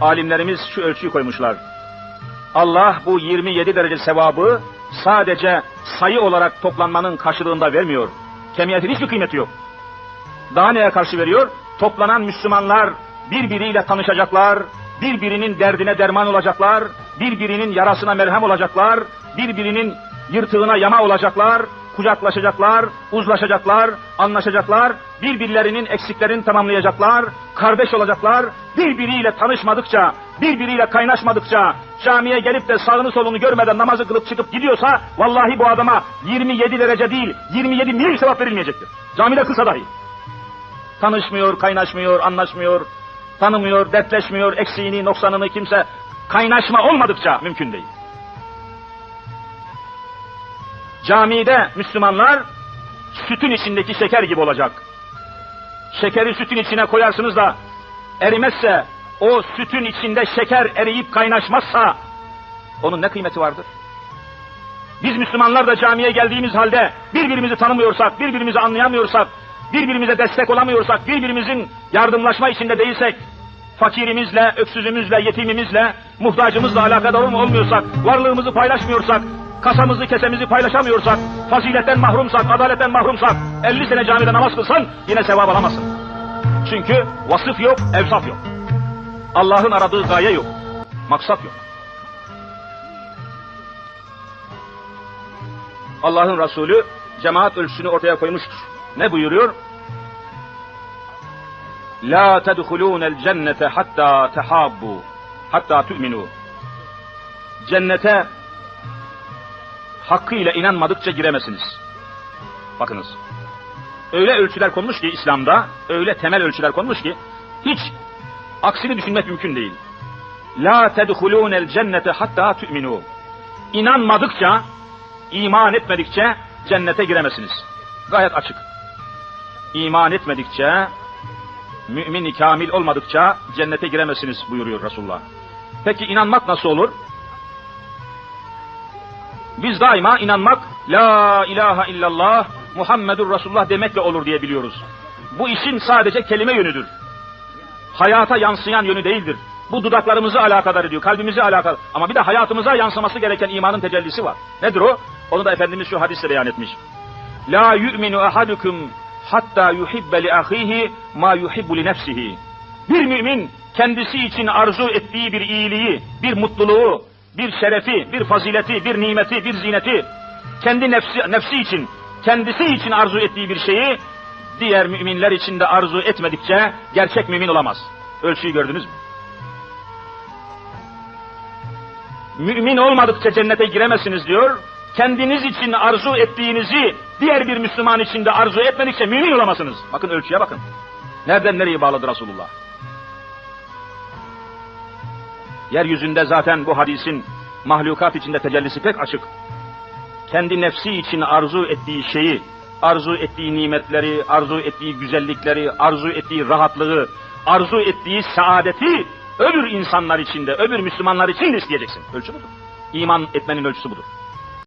alimlerimiz şu ölçüyü koymuşlar. Allah bu 27 derece sevabı sadece sayı olarak toplanmanın karşılığında vermiyor. Kemiyetin hiçbir kıymeti yok. Daha neye karşı veriyor? Toplanan Müslümanlar birbiriyle tanışacaklar, birbirinin derdine derman olacaklar, birbirinin yarasına merhem olacaklar, birbirinin yırtığına yama olacaklar, kucaklaşacaklar, uzlaşacaklar, anlaşacaklar, birbirlerinin eksiklerini tamamlayacaklar, kardeş olacaklar, birbiriyle tanışmadıkça, birbiriyle kaynaşmadıkça, camiye gelip de sağını solunu görmeden namazı kılıp çıkıp gidiyorsa, vallahi bu adama 27 derece değil, 27 mil sevap verilmeyecektir. Camide kılsa dahi. Tanışmıyor, kaynaşmıyor, anlaşmıyor, tanımıyor, dertleşmiyor, eksiğini, noksanını kimse kaynaşma olmadıkça mümkün değil. Camide Müslümanlar sütün içindeki şeker gibi olacak. Şekeri sütün içine koyarsınız da erimezse, o sütün içinde şeker eriyip kaynaşmazsa onun ne kıymeti vardır? Biz Müslümanlar da camiye geldiğimiz halde birbirimizi tanımıyorsak, birbirimizi anlayamıyorsak, birbirimize destek olamıyorsak, birbirimizin yardımlaşma içinde değilsek, fakirimizle, öksüzümüzle, yetimimizle, muhtacımızla alakadar olmuyorsak, varlığımızı paylaşmıyorsak, kasamızı, kesemizi paylaşamıyorsak, faziletten mahrumsak, adaletten mahrumsak, 50 sene camide namaz kılsan yine sevap alamazsın. Çünkü vasıf yok, evsaf yok. Allah'ın aradığı gaye yok, maksat yok. Allah'ın Resulü cemaat ölçüsünü ortaya koymuştur. Ne buyuruyor? La tedhulûnel cennete hatta tehabbu hatta tu'minu. Cennete hakkıyla inanmadıkça giremezsiniz. Bakınız. Öyle ölçüler konmuş ki İslam'da, öyle temel ölçüler konmuş ki hiç aksini düşünmek mümkün değil. La tedhulûnel cennete hatta tu'minu. İnanmadıkça, iman etmedikçe cennete giremezsiniz. Gayet açık. İman etmedikçe, mümin kamil olmadıkça cennete giremezsiniz buyuruyor Resulullah. Peki inanmak nasıl olur? Biz daima inanmak La ilahe illallah Muhammedur Resulullah demekle olur diye biliyoruz. Bu işin sadece kelime yönüdür. Hayata yansıyan yönü değildir. Bu dudaklarımızı alakadar ediyor, kalbimizi alakadar. Ama bir de hayatımıza yansıması gereken imanın tecellisi var. Nedir o? Onu da Efendimiz şu hadisle beyan etmiş. La yu'minu ahadukum hatta yuhibbe li ahihi ma yuhibbu li nefsihi. Bir mümin kendisi için arzu ettiği bir iyiliği, bir mutluluğu, bir şerefi, bir fazileti, bir nimeti, bir zineti kendi nefsi, nefsi için, kendisi için arzu ettiği bir şeyi diğer müminler için de arzu etmedikçe gerçek mümin olamaz. Ölçüyü gördünüz mü? Mümin olmadıkça cennete giremezsiniz diyor. Kendiniz için arzu ettiğinizi diğer bir Müslüman için de arzu etmedikçe mümin olamazsınız. Bakın ölçüye bakın. Nereden nereye bağladı Resulullah? Yeryüzünde zaten bu hadisin mahlukat içinde tecellisi pek açık. Kendi nefsi için arzu ettiği şeyi, arzu ettiği nimetleri, arzu ettiği güzellikleri, arzu ettiği rahatlığı, arzu ettiği saadeti öbür insanlar içinde, öbür Müslümanlar için de isteyeceksin. Ölçü budur. İman etmenin ölçüsü budur.